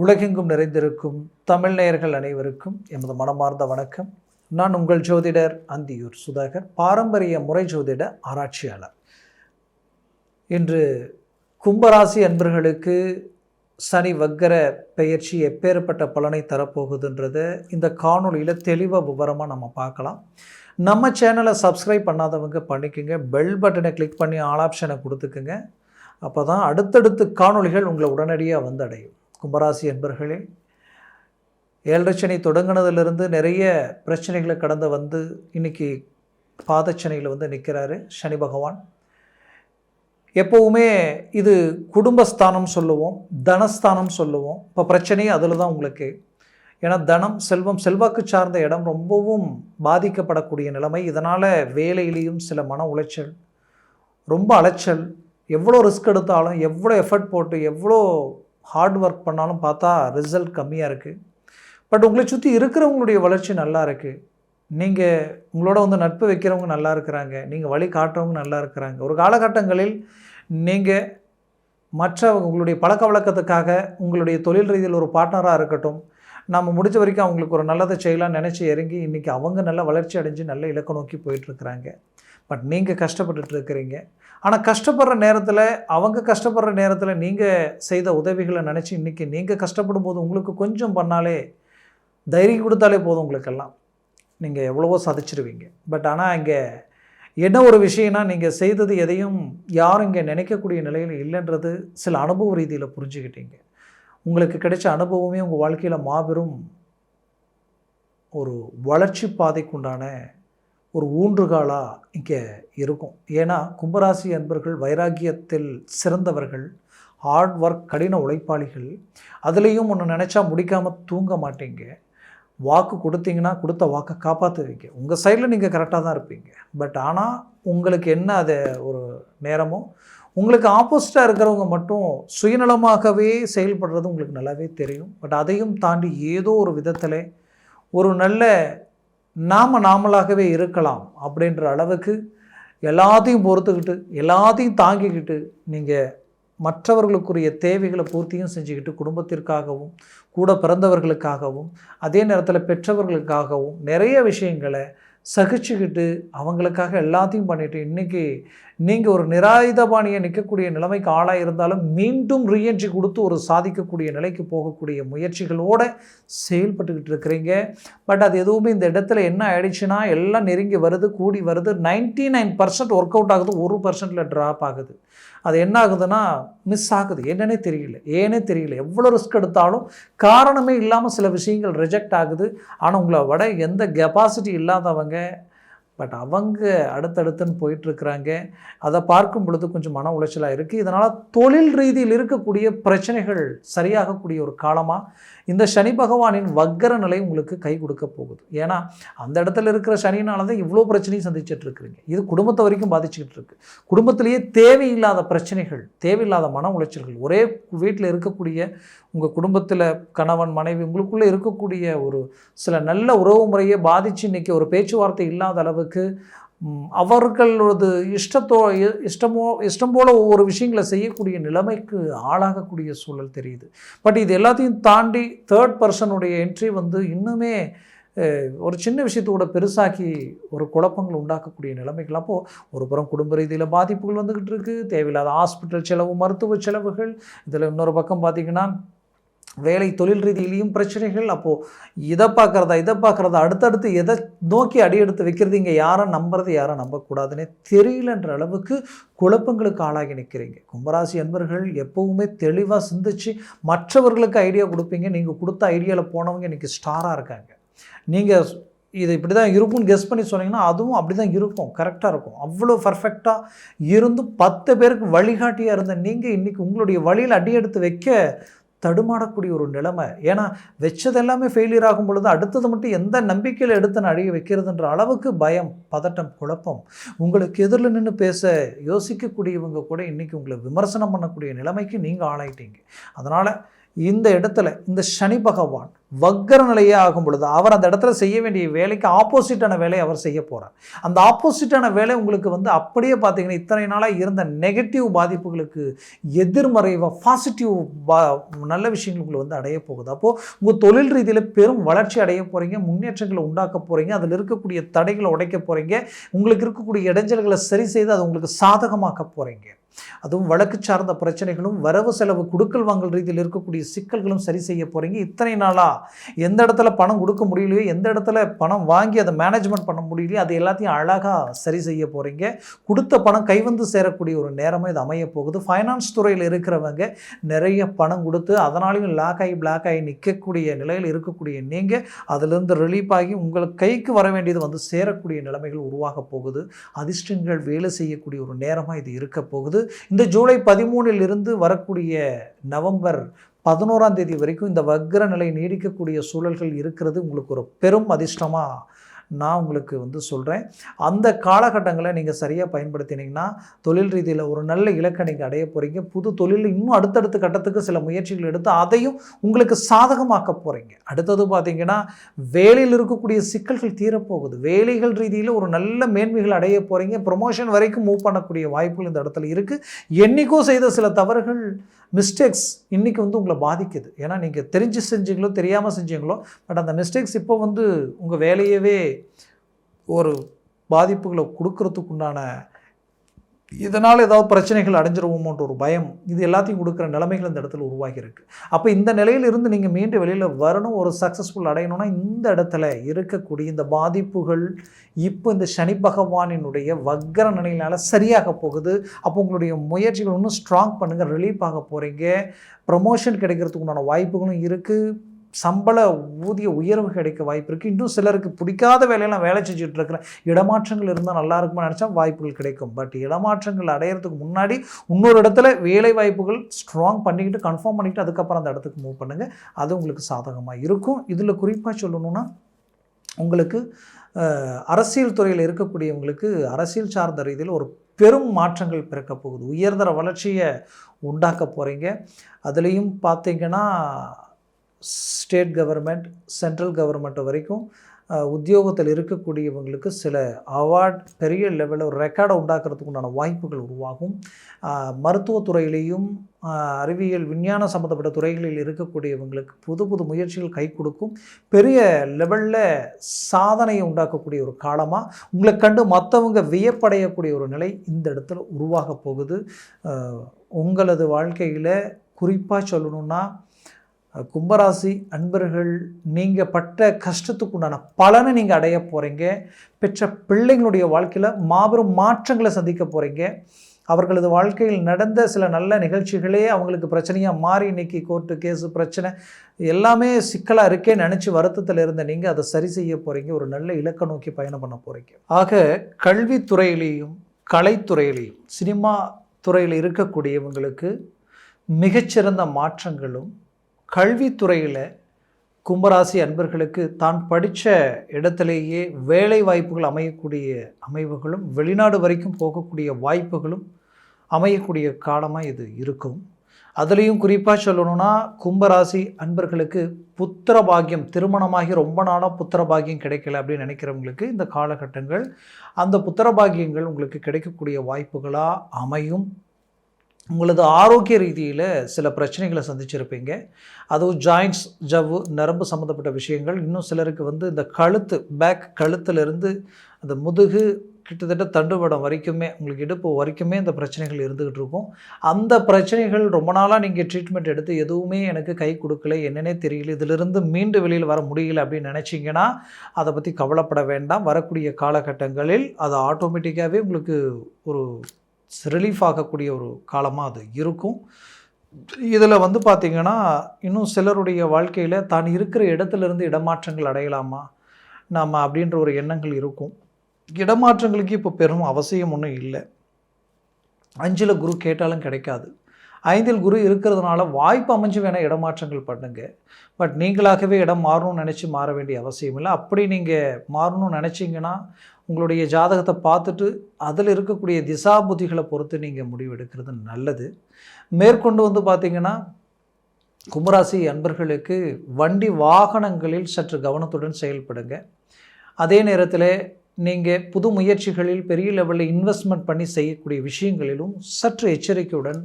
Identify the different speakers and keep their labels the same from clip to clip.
Speaker 1: உலகெங்கும் நிறைந்திருக்கும் தமிழ் நேயர்கள் அனைவருக்கும் எமது மனமார்ந்த வணக்கம். நான் உங்கள் ஜோதிடர் அந்தியூர் சுதாகர் பாரம்பரிய முறை ஜோதிட ஆராய்ச்சியாளர். இன்று கும்பராசி அன்பர்களுக்கு சனி வக்கர பெயர்ச்சி எப்பேற்பட்ட பலனை தரப்போகுதுன்றதை இந்த காணொளியில் தெளிவாக விவரமாக நம்ம பார்க்கலாம். நம்ம சேனலை சப்ஸ்கிரைப் பண்ணாதவங்க பண்ணிக்கோங்க. பெல் பட்டனை கிளிக் பண்ணி ஆல் ஆப்ஷனை கொடுத்துக்குங்க. அப்போ தான் அடுத்தடுத்து காணொளிகள் உங்களை உடனடியாக வந்தடையும். கும்பராசி என்பர்களே ஏழரைச்சனை தொடங்கினதுலேருந்து நிறைய பிரச்சனைகளை கடந்து வந்து இன்னைக்கு பாதச்சனையில் வந்து நிற்கிறாரு சனி பகவான். எப்போவுமே இது குடும்பஸ்தானம் சொல்லுவோம் தனஸ்தானம் சொல்லுவோம். இப்போ பிரச்சனையே அதில் தான் உங்களுக்கு. ஏன்னா தனம் செல்வம் செல்வாக்கு சார்ந்த இடம் ரொம்பவும் பாதிக்கப்படக்கூடிய நிலைமை. இதனால் வேலையிலையும் சில மன உளைச்சல் ரொம்ப அலைச்சல். எவ்வளோ ரிஸ்க் எடுத்தாலும் எவ்வளோ எஃபர்ட் போட்டு எவ்வளோ ஹார்ட் ஒர்க் பண்ணாலும் பார்த்தா ரிசல்ட் கம்மியாக இருக்குது பட் உங்களை சுற்றி இருக்கிறவங்களுடைய வளர்ச்சி நல்லா இருக்குது நீங்கள் உங்களோட வந்து நட்பு வைக்கிறவங்க நல்லா இருக்கிறாங்க. நீங்கள் வழி காட்டுறவங்க நல்லா இருக்கிறாங்க. ஒரு காலகட்டங்களில் நீங்கள் மற்றவங்க உங்களுடைய பழக்க வழக்கத்துக்காக உங்களுடைய தொழில் ரீதியில் ஒரு பார்ட்னராக இருக்கட்டும். நம்ம முடிஞ்ச வரைக்கும் அவங்களுக்கு ஒரு நல்லதை செய்யலாம்னு நினச்சி இறங்கி இன்றைக்கி அவங்க நல்ல வளர்ச்சி அடைஞ்சு நல்ல இலக்கு நோக்கி போயிட்டுருக்குறாங்க பட் நீங்கள் கஷ்டப்பட்டுட்டு இருக்கிறீங்க ஆனால் கஷ்டப்படுற நேரத்தில் அவங்க கஷ்டப்படுற நேரத்தில் நீங்கள் செய்த உதவிகளை நினச்சி இன்றைக்கி நீங்கள் கஷ்டப்படும் போது உங்களுக்கு கொஞ்சம் பண்ணாலே தைரியம் கொடுத்தாலே போதும் உங்களுக்கெல்லாம். நீங்கள் எவ்வளவோ சாதிச்சிருவீங்க. பட் ஆனால் இங்கே என்ன ஒரு விஷயம்னா நீங்கள் செய்தது எதையும் யாரும் இங்கே நினைக்கக்கூடிய நிலையில் இல்லைன்றது சில அனுபவ ரீதியில் புரிஞ்சுக்கிட்டீங்க. உங்களுக்கு கிடைச்ச அனுபவமே உங்கள் வாழ்க்கையில் மாபெரும் ஒரு வளர்ச்சி பாதைக்குண்டான ஒரு ஊன்றுகாலாக இங்கே இருக்கும். ஏன்னா கும்பராசி அன்பர்கள் வைராக்கியத்தில் சிறந்தவர்கள் ஹார்ட் ஒர்க் கடின உழைப்பாளிகள் அதுலேயும் ஒன்று நினச்சா முடிக்காமல் தூங்க மாட்டீங்க. வாக்கு கொடுத்தீங்கன்னா கொடுத்த வாக்கை காப்பாற்றுவீங்க உங்கள் சைடில் நீங்கள் கரெக்டாக தான் இருப்பீங்க. பட் ஆனால் உங்களுக்கு என்ன அது ஒரு நேரமோ உங்களுக்கு ஆப்போசிட்டாக இருக்கிறவங்க மட்டும் சுயநலமாகவே செயல்படுறது உங்களுக்கு நல்லாவே தெரியும். பட் அதையும் தாண்டி ஏதோ ஒரு விதத்தில் ஒரு நல்ல நாம் நாமளாகவே இருக்கலாம் அப்படின்ற அளவுக்கு எல்லாத்தையும் பொறுத்துக்கிட்டு எல்லாத்தையும் தாங்கிக்கிட்டு நீங்கள் மற்றவர்களுக்குரிய தேவைகளை பூர்த்தியும் செஞ்சுக்கிட்டு குடும்பத்திற்காகவும் கூட பிறந்தவர்களுக்காகவும் அதே நேரத்தில் பெற்றவர்களுக்காகவும் நிறைய விஷயங்களை சகிச்சுக்கிட்டு அவங்களுக்காக எல்லாத்தையும் பண்ணிவிட்டு இன்றைக்கி நீங்கள் ஒரு நிராயுதபாணியை நிற்கக்கூடிய நிலைமைக்கு ஆளாக இருந்தாலும் மீண்டும் ரீஎன்ட்ரி கொடுத்து ஒரு சாதிக்கக்கூடிய நிலைக்கு போகக்கூடிய முயற்சிகளோடு செயல்பட்டுக்கிட்டு இருக்கிறீங்க. பட் அது எதுவுமே இந்த இடத்துல என்ன ஆயிடுச்சுன்னா எல்லாம் நெருங்கி வருது கூடி வருது. Ninety nine percent work out ஆகுது ஒரு பர்சன்ட்டில் ட்ராப் ஆகுது. அது என்ன ஆகுதுன்னா மிஸ் ஆகுது. என்னன்னே தெரியல. ஏனே தெரியல. எவ்வளோ ரிஸ்க் எடுத்தாலும் காரணமே இல்லாமல் சில விஷயங்கள் ரிஜெக்ட் ஆகுது. ஆனால் உங்களை விட எந்த கெப்பாசிட்டி இல்லாதவங்க பட் அவங்க அடுத்தடுத்துன்னு போயிட்டுருக்குறாங்க. அதை பார்க்கும் பொழுது கொஞ்சம் மன உளைச்சலாக இருக்குது இதனால் தொழில் ரீதியில் இருக்கக்கூடிய பிரச்சனைகள் சரியாகக்கூடிய ஒரு காலமாக இந்த சனி பகவானின் வக்கர நிலை உங்களுக்கு கை கொடுக்க போகுது. ஏன்னா அந்த இடத்துல இருக்கிற சனினால தான் இவ்வளோ பிரச்சனையும் சந்திச்சுட்டு இருக்கிறீங்க இது குடும்பத்தை வரைக்கும் பாதிச்சுக்கிட்டு இருக்கு. குடும்பத்திலேயே தேவையில்லாத பிரச்சனைகள் தேவையில்லாத மன உளைச்சல்கள் ஒரே வீட்டில் இருக்கக்கூடிய உங்கள் குடும்பத்தில் கணவன் மனைவி உங்களுக்குள்ளே இருக்கக்கூடிய ஒரு சில நல்ல உறவு முறையை பாதித்து இன்றைக்கி ஒரு பேச்சுவார்த்தை இல்லாத அளவுக்கு அவர்களது இஷ்டத்தோ இஷ்டமோ இஷ்டம் போல் ஒவ்வொரு விஷயங்களை செய்யக்கூடிய நிலைமைக்கு ஆளாகக்கூடிய சூழல் தெரியுது. பட் இது எல்லாத்தையும் தாண்டி தேர்ட் பர்சனுடைய என்ட்ரி வந்து இன்னுமே ஒரு சின்ன விஷயத்தோட பெருசாக்கி ஒரு குழப்பங்கள் உண்டாக்கக்கூடிய நிலைமைகள். அப்போது ஒரு புறம் குடும்ப ரீதியில் பாதிப்புகள் வந்துக்கிட்டு இருக்குது தேவையில்லாத ஹாஸ்பிட்டல் செலவு மருத்துவ செலவுகள். இதில் இன்னொரு பக்கம் பார்த்திங்கன்னா வேலை தொழில் ரீதியிலையும் பிரச்சனைகள். அப்போது இதை பார்க்குறதா இதை பார்க்குறதா அடுத்தடுத்து எதை நோக்கி அடியெடுத்து வைக்கிறது இங்கே யாரை நம்புறது யாரை நம்பக்கூடாதுன்னே தெரியலன்ற அளவுக்கு குழப்பங்களுக்கு ஆளாகி நிற்கிறீங்க கும்பராசி அன்பர்கள் எப்போவுமே தெளிவாக சிந்திச்சு மற்றவர்களுக்கு ஐடியா கொடுப்பீங்க. நீங்கள் கொடுத்த ஐடியாவில் போனவங்க இன்றைக்கி ஸ்டாராக இருக்காங்க. நீங்கள் இது இப்படி தான் இருக்கும்னு கெஸ் பண்ணி சொன்னீங்கன்னா அதுவும் அப்படி தான் இருக்கும் கரெக்டாக இருக்கும். அவ்வளோ பர்ஃபெக்டாக இருந்தும் பத்து பேருக்கு வழிகாட்டியாக இருந்த நீங்கள் இன்றைக்கி உங்களுடைய வழியில் அடியெடுத்து வைக்க தடுமாடக்கூடிய ஒரு நிலைமை. ஏன்னா வச்சது எல்லாமே ஃபெயிலியர் ஆகும் பொழுது அடுத்தது மட்டும் எந்த நம்பிக்கையில் எடுத்து நான் அழிய வைக்கிறதுன்ற அளவுக்கு பயம் பதட்டம் குழப்பம். உங்களுக்கு எதிரில் நின்று பேச யோசிக்கக்கூடியவங்க கூட இன்றைக்கி உங்களை விமர்சனம் பண்ணக்கூடிய நிலைமைக்கு நீங்கள் ஆளாயிட்டீங்க. அதனால் இந்த இடத்துல இந்த சனி பகவான் வக்கர நிலையே ஆகும் பொழுது அவர் அந்த இடத்துல செய்ய வேண்டிய வேலைக்கு ஆப்போசிட்டான வேலையை அவர் செய்ய போகிறார் அந்த ஆப்போசிட்டான வேலை உங்களுக்கு வந்து அப்படியே பார்த்தீங்கன்னா இத்தனை நாளாக இருந்த நெகட்டிவ் பாதிப்புகளுக்கு எதிர்மறைவாக பாசிட்டிவ் பா நல்ல விஷயங்கள் வந்து அடைய போகுது. அப்போது உங்கள் தொழில் ரீதியில் பெரும் வளர்ச்சி அடைய போகிறீங்க முன்னேற்றங்களை உண்டாக்க போகிறீங்க அதில் இருக்கக்கூடிய தடைகளை உடைக்க போகிறீங்க உங்களுக்கு இருக்கக்கூடிய இடைஞ்சல்களை சரி செய்து அது உங்களுக்கு சாதகமாக்க போகிறீங்க அதுவும் வழக்கு சார்ந்த பிரச்சனைகளும் வரவு செலவு கொடுக்கல் வாங்கல் ரீதியில் இருக்கக்கூடிய சிக்கல்களும் சரி செய்ய போகிறீங்க இத்தனை நாளாக எந்த இடத்துல பணம் கொடுக்க முடியலையோ எந்த இடத்துல பணம் வாங்கி அதை மேனேஜ்மெண்ட் பண்ண முடியலையோ அது எல்லாத்தையும் அழகாக சரி செய்ய போகிறீங்க கொடுத்த பணம் கைவந்து சேரக்கூடிய ஒரு நேரமாக இது அமைய போகுது. ஃபைனான்ஸ் துறையில் இருக்கிறவங்க நிறைய பணம் கொடுத்து அதனாலையும் லாக் ஆகி பிளாக் ஆகி நிற்கக்கூடிய நிலையில் இருக்கக்கூடிய நீங்கள் அதிலிருந்து ரிலீஃப் ஆகி உங்களுக்கு கைக்கு வர வேண்டியது வந்து சேரக்கூடிய நிலைமைகள் உருவாக போகுது. அதிர்ஷ்டங்கள் வேலை செய்யக்கூடிய ஒரு நேரமாக இது இருக்க போகுது. இந்த ஜூலை பதிமூணிலிருந்து வரக்கூடிய நவம்பர் பதினோராம் தேதி வரைக்கும் இந்த வக்ர நிலை நீடிக்கக்கூடிய சூழல்கள் இருக்கிறது. உங்களுக்கு ஒரு பெரும் அதிர்ஷ்டமாக நான் உங்களுக்கு வந்து சொல்கிறேன் அந்த காலகட்டங்களை நீங்கள் சரியாக பயன்படுத்தினீங்கன்னா தொழில் ரீதியில் ஒரு நல்ல இலக்கை நீங்கள் அடைய போகிறீங்க புது தொழிலில் இன்னும் அடுத்தடுத்த கட்டத்துக்கு சில முயற்சிகள் எடுத்து அதையும் உங்களுக்கு சாதகமாக்க போகிறீங்க அடுத்தது பார்த்தீங்கன்னா வேலையில் இருக்கக்கூடிய சிக்கல்கள் தீரப்போகுது. வேலைகள் ரீதியில் ஒரு நல்ல மேன்மைகள் அடைய போகிறீங்க ப்ரொமோஷன் வரைக்கும் மூவ் பண்ணக்கூடிய வாய்ப்புகள் இந்த இடத்துல இருக்குது என்றைக்கும் செய்த சில தவறுகள் மிஸ்டேக்ஸ் இன்றைக்கி வந்து உங்களை பாதிக்குது. ஏன்னா நீங்கள் தெரிஞ்சு செஞ்சீங்களோ தெரியாமல் செஞ்சீங்களோ பட் அந்த மிஸ்டேக்ஸ் இப்போ வந்து உங்கள் வேலையவே ஒரு பாதிப்புகளை கொடுக்கறதுக்குண்டான இதனால் ஏதாவது பிரச்சனைகள் அடைஞ்சிருவோமோன்ற ஒரு பயம் இது எல்லாத்தையும் கொடுக்குற நிலைமைகள் இந்த இடத்துல உருவாகியிருக்கு. அப்போ இந்த நிலையிலிருந்து நீங்கள் மீண்டும் வெளியில் வரணும் ஒரு சக்ஸஸ்ஃபுல் அடையணும்னா இந்த இடத்துல இருக்கக்கூடிய இந்த பாதிப்புகள் இப்போ இந்த சனி பகவானினுடைய வக்கர நிலையினால் சரியாக போகுது. அப்போ உங்களுடைய முயற்சிகள் இன்னும் ஸ்ட்ராங் பண்ணுங்கள் ரிலீஃப் ஆக போகிறீங்க ப்ரமோஷன் கிடைக்கிறதுக்கு உண்டான வாய்ப்புகளும் இருக்குது சம்பள ஊதிய உயர்வு கிடைக்க வாய்ப்பு இருக்குது இன்னும் சிலருக்கு பிடிக்காத வேலையெல்லாம் வேலை செஞ்சுட்டு இருக்கிற இடமாற்றங்கள் இருந்தால் நல்லா இருக்குமா நினச்சா வாய்ப்புகள் கிடைக்கும். பட் இடமாற்றங்கள் அடையிறதுக்கு முன்னாடி இன்னொரு இடத்துல வேலை வாய்ப்புகள் ஸ்ட்ராங் பண்ணிக்கிட்டு கன்ஃபார்ம் பண்ணிக்கிட்டு அதுக்கப்புறம் அந்த இடத்துக்கு மூவ் பண்ணுங்கள் அது உங்களுக்கு சாதகமாக இருக்கும். இதில் குறிப்பாக சொல்லணும்னா உங்களுக்கு அரசியல் துறையில் இருக்கக்கூடியவங்களுக்கு அரசியல் சார்ந்த ரீதியில் ஒரு பெரும் மாற்றங்கள் பிறக்க போகுது. உயர்தர வளர்ச்சியை உண்டாக்க போகிறீங்க அதுலேயும் பார்த்தீங்கன்னா ஸ்டேட் கவர்மெண்ட் சென்ட்ரல் கவர்மெண்ட் வரைக்கும் உத்தியோகத்தில் இருக்கக்கூடியவங்களுக்கு சில அவார்ட் பெரிய லெவலில் ஒரு ரெக்கார்டை உண்டாக்குறதுக்கு உண்டான வாய்ப்புகள் உருவாகும். மருத்துவத்துறையிலையும் அறிவியல் விஞ்ஞான சம்மந்தப்பட்ட துறைகளில் இருக்கக்கூடியவங்களுக்கு புது புது முயற்சிகள் கை கொடுக்கும். பெரிய லெவலில் சாதனையை உண்டாக்கக்கூடிய ஒரு காலமாக உங்களை கண்டு மற்றவங்க வியப்படையக்கூடிய ஒரு நிலை இந்த இடத்துல உருவாக போகுது. உங்களது வாழ்க்கையில் குறிப்பாக சொல்லணுன்னா கும்பராசி அன்பர்கள் நீங்கள் பட்ட கஷ்டத்துக்கு உண்டான பலனை நீங்கள் அடைய போகிறீங்க பெற்ற பிள்ளைங்களுடைய வாழ்க்கையில் மாபெரும் மாற்றங்களை சந்திக்க போகிறீங்க அவர்களது வாழ்க்கையில் நடந்த சில நல்ல நிகழ்ச்சிகளே அவங்களுக்கு பிரச்சனையாக மாறி இன்னைக்கு கோர்ட்டு கேஸு பிரச்சனை எல்லாமே சிக்கலாக இருக்கே நினச்சி வருத்தத்தில் இருந்த நீங்கள் அதை சரி செய்ய போகிறீங்க ஒரு நல்ல இலக்க நோக்கி பயணம் பண்ண போகிறீங்க ஆக கல்வித்துறையிலையும் கலைத்துறையிலையும் சினிமா துறையில் இருக்கக்கூடியவங்களுக்கு மிகச்சிறந்த மாற்றங்களும் கல்வித்துறையில் கும்பராசி அன்பர்களுக்கு தான் படித்த இடத்திலேயே வேலை வாய்ப்புகள் அமையக்கூடிய அமைவுகளும் வெளிநாடு வரைக்கும் போகக்கூடிய வாய்ப்புகளும் அமையக்கூடிய காலமாக இது இருக்கும். அதுலேயும் குறிப்பாக சொல்லணும்னா கும்பராசி அன்பர்களுக்கு புத்திர பாக்கியம் திருமணமாகி ரொம்ப நாளாக புத்திர பாக்கியம் கிடைக்கல அப்படின்னு நினைக்கிறவங்களுக்கு இந்த காலகட்டங்கள் அந்த புத்திர பாக்கியங்கள் உங்களுக்கு கிடைக்கக்கூடிய வாய்ப்புகளாக அமையும். உங்களது ஆரோக்கிய ரீதியில் சில பிரச்சனைகளை சந்திச்சிருப்பீங்க. அதுவும் ஜாயின்ட்ஸ் ஜவ்வு நரம்பு சம்மந்தப்பட்ட விஷயங்கள். இன்னும் சிலருக்கு வந்து இந்த கழுத்து பேக் கழுத்துலேருந்து அந்த முதுகு கிட்டத்தட்ட தண்டுவடம் வரைக்குமே உங்களுக்கு இடுப்பு வரைக்குமே இந்த பிரச்சனைகள் இருந்துக்கிட்டு இருக்கும். அந்த பிரச்சனைகள் ரொம்ப நாளாக நீங்கள் ட்ரீட்மெண்ட் எடுத்து எதுவுமே எனக்கு கை கொடுக்கல என்னன்னே தெரியல இதிலிருந்து மீண்டு வெளியில் வர முடியல அப்படின்னு நினச்சிங்கன்னா அதை பற்றி கவலைப்பட வேண்டாம். வரக்கூடிய காலகட்டங்களில் அது ஆட்டோமேட்டிக்காகவே உங்களுக்கு ஒரு ரிலீஃப் ஆகக்கூடிய ஒரு காலமாக அது இருக்கும். இதில் வந்து பார்த்திங்கன்னா இன்னும் சிலருடைய வாழ்க்கையில் தான் இருக்கிற இடத்துலேருந்து இடமாற்றங்கள் அடையலாமா? நாம் அப்படின்ற ஒரு எண்ணங்கள் இருக்கும். இடமாற்றங்களுக்கு இப்போ பெரும் அவசியம் ஒன்றும் இல்லை. அஞ்சில் குரு கேட்டாலும் கிடைக்காது. ஐந்தில் குரு இருக்கிறதுனால வாய்ப்பு அமைஞ்சு வேணால் இடமாற்றங்கள் பண்ணுங்க. பட் நீங்களாகவே இடம் மாறணும்னு நினச்சி மாற வேண்டிய அவசியம் இல்லை. அப்படி நீங்கள் மாறணும்னு நினச்சிங்கன்னா உங்களுடைய ஜாதகத்தை பார்த்துட்டு அதில் இருக்கக்கூடிய திசா புத்திகளை பொறுத்து நீங்கள் முடிவு எடுக்கிறது நல்லது. மேற்கொண்டு வந்து பார்த்தீங்கன்னா கும்பராசி அன்பர்களுக்கு வண்டி வாகனங்களில் சற்று கவனத்துடன் செயல்படுங்க. அதே நேரத்தில் நீங்கள் புது முயற்சிகளில் பெரிய லெவலில் இன்வெஸ்ட்மெண்ட் பண்ணி செய்யக்கூடிய விஷயங்களிலும் சற்று எச்சரிக்கையுடன்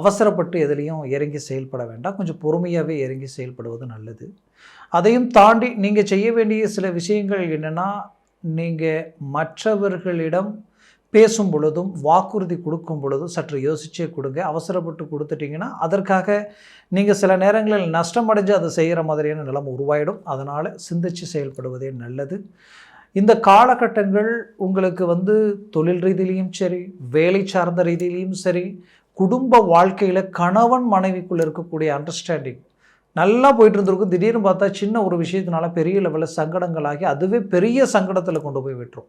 Speaker 1: அவசரப்பட்டு எதுலேயும் இறங்கி செயல்பட வேண்டாம். கொஞ்சம் பொறுமையாகவே இறங்கி செயல்படுவது நல்லது. அதையும் தாண்டி நீங்கள் செய்ய வேண்டிய சில விஷயங்கள் என்னென்னா நீங்கள் மற்றவர்களிடம் பேசும் பொழுதும் வாக்குறுதி கொடுக்கும் பொழுதும் சற்று யோசிச்சே கொடுங்க. அவசரப்பட்டு கொடுத்துட்டிங்கன்னா அதற்காக நீங்கள் சில நேரங்களில் நஷ்டம் அடைஞ்சு அதை செய்கிற மாதிரியான நிலைமை உருவாயிடும். அதனால் சிந்தித்து செயல்படுவதே நல்லது. இந்த காலகட்டங்கள் உங்களுக்கு வந்து தொழில் ரீதியிலையும் சரி வேலை சார்ந்த ரீதியிலையும் சரி குடும்ப வாழ்க்கையில் கணவன் மனைவிக்குள்ளே இருக்கக்கூடிய அண்டர்ஸ்டாண்டிங் நல்லா போயிட்டு இருந்திருக்கும் திடீர்னு பார்த்தா சின்ன ஒரு விஷயத்தினால பெரிய லெவலில் சங்கடங்களாகி அதுவே பெரிய சங்கடத்தில் கொண்டு போய் விட்டுரும்.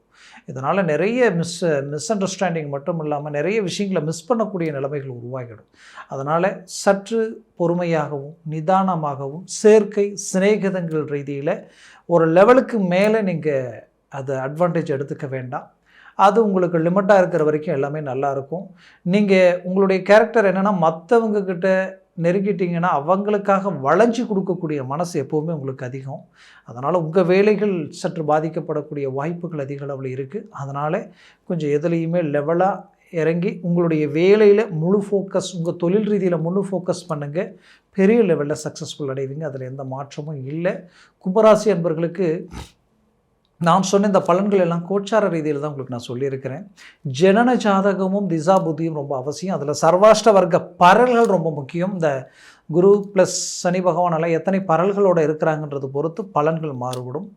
Speaker 1: இதனால் நிறைய மிஸ் மிஸ் அண்டர்ஸ்டாண்டிங் மட்டும் இல்லாமல் நிறைய விஷயங்களை மிஸ் பண்ணக்கூடிய நிலைமைகள் உருவாகிடும். அதனால் சற்று பொறுமையாகவும் நிதானமாகவும் சேர்க்கை சிநேகிதங்கள் ரீதியில் ஒரு லெவலுக்கு மேலே நீங்கள் அதை அட்வான்டேஜ் எடுத்துக்க வேண்டாம். அது உங்களுக்கு லிமிட்டாக இருக்கிற வரைக்கும் எல்லாமே நல்லாயிருக்கும் நீங்கள் உங்களுடைய கேரக்டர் என்னென்னா மற்றவங்கக்கிட்ட நெருங்கிட்டிங்கன்னா அவங்களுக்காக வளைஞ்சி கொடுக்கக்கூடிய மனசு எப்போவுமே உங்களுக்கு அதிகம். அதனால் உங்கள் வேலைகள் சற்று பாதிக்கப்படக்கூடிய வாய்ப்புகள் அதிக அளவில் இருக்குது அதனால் கொஞ்சம் எதுலேயுமே லெவலாக இறங்கி உங்களுடைய வேலையில் முழு ஃபோக்கஸ் உங்கள் தொழில் ரீதியில் முழு ஃபோக்கஸ் பண்ணுங்கள் பெரிய லெவலில் சக்ஸஸ்ஃபுல் அடைவீங்க. அதில் எந்த மாற்றமும் இல்லை. கும்பராசி அன்பர்களுக்கு நான் சொன்ன இந்த பலன்கள் எல்லாம் கோச்சார ரீதியில் தான் உங்களுக்கு நான் சொல்லியிருக்கிறேன். ஜனன ஜாதகமும் திசா புத்தியும் ரொம்ப அவசியம். அதில் சர்வாஷ்ட வர்க்க பரல்கள் ரொம்ப முக்கியம். இந்த குரு ப்ளஸ் சனி பகவானெல்லாம் எத்தனை பரல்களோடு இருக்கிறாங்கன்றது பொறுத்து பலன்கள் மாறுபடும்.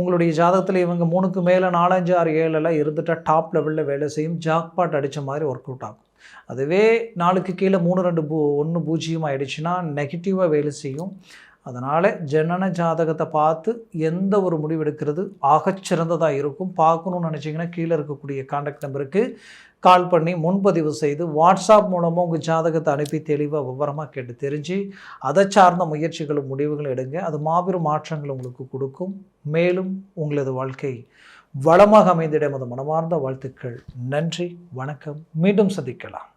Speaker 1: உங்களுடைய ஜாதகத்தில் இவங்க மூணுக்கு மேலே நாலஞ்சு ஆறு ஏழெல்லாம் இருந்துட்டால் டாப் லெவலில் வேலை செய்யும். ஜாக்பாட் அடித்த மாதிரி ஒர்க் அவுட் ஆகும். அதுவே நாளுக்கு கீழே மூணு ரெண்டு பூ ஒன்று பூஜ்ஜியம் ஆகிடுச்சுன்னா நெகட்டிவாக வேலை செய்யும். அதனால் ஜனன ஜாதகத்தை பார்த்து எந்த ஒரு முடிவு எடுக்கிறது ஆகச்சிறந்ததாக இருக்கும். பார்க்கணுன்னு நினச்சிங்கன்னா கீழே இருக்கக்கூடிய காண்டாக்ட் நம்பருக்கு கால் பண்ணி முன்பதிவு செய்து வாட்ஸ்அப் மூலமாக உங்கள் ஜாதகத்தை அனுப்பி தெளிவாக விவரமாக கேட்டு தெரிஞ்சு அதை சார்ந்த முயற்சிகளும் முடிவுகளும் எடுங்க. அது மாபெரும் மாற்றங்கள் உங்களுக்கு கொடுக்கும். மேலும் உங்களது வாழ்க்கை வளமாக அமைந்திட மனமார்ந்த வாழ்த்துக்கள். நன்றி வணக்கம். மீண்டும் சந்திக்கலாம்.